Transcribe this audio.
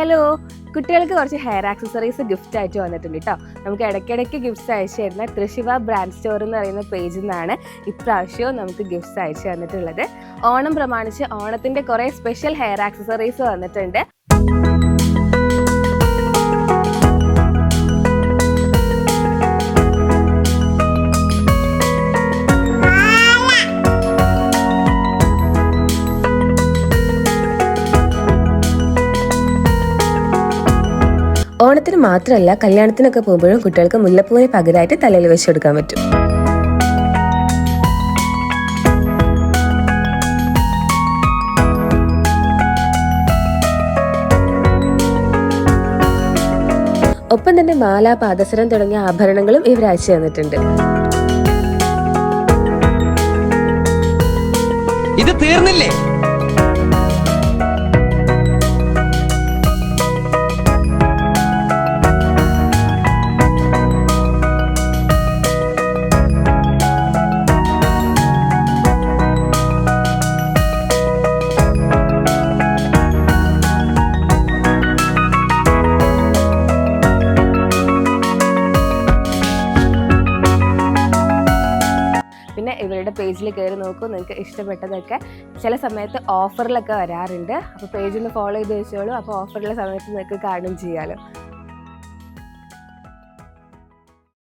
Hello കുട്ടികൾക്ക് കുറച്ച് hair accessories gift ആയിട്ട് വന്നിട്ടുണ്ട് കേട്ടോ നമുക്ക് ഇടയ്ക്കിടയ്ക്ക് ഗിഫ്റ്റ്സ് അയച്ചു തരുന്ന തൃശിവ ബ്രാൻഡ് സ്റ്റോർ എന്ന് പറയുന്ന പേജിൽ നിന്നാണ് ഇപ്രാവശ്യവും നമുക്ക് ഗിഫ്റ്റ്സ് അയച്ചു തന്നിട്ടുള്ളത്. ഓണം പ്രമാണിച്ച് ഓണത്തിന്റെ കുറേ സ്പെഷ്യൽ ഹെയർ ആക്സസറീസ് വന്നിട്ടുണ്ട്. ഓണത്തിന് മാത്രമല്ല കല്യാണത്തിനൊക്കെ പോകുമ്പോഴും കുട്ടികൾക്ക് മുല്ലപ്പൂവിന് പകരമായിട്ട് തലയിൽ വെച്ചെടുക്കാൻ പറ്റും. ഒപ്പം തന്നെ മാല പാദസരം തുടങ്ങിയ ആഭരണങ്ങളും ഇവർ അയച്ചു തന്നിട്ടുണ്ട്. ഇത് തീർന്നില്ലേ? ഇവരുടെ പേജിൽ കയറി നോക്കൂ നിങ്ങൾക്ക് ഇഷ്ടപ്പെട്ടതൊക്കെ. ചില സമയത്ത് ഓഫറിലൊക്കെ വരാറുണ്ട്. അപ്പോൾ പേജ് ഒന്ന് ഫോളോ ചെയ്ത് വെച്ചോളൂ. അപ്പോൾ ഓഫറിലെ സമയത്ത് നിങ്ങൾക്ക് കാണും ചെയ്യാമല്ലോ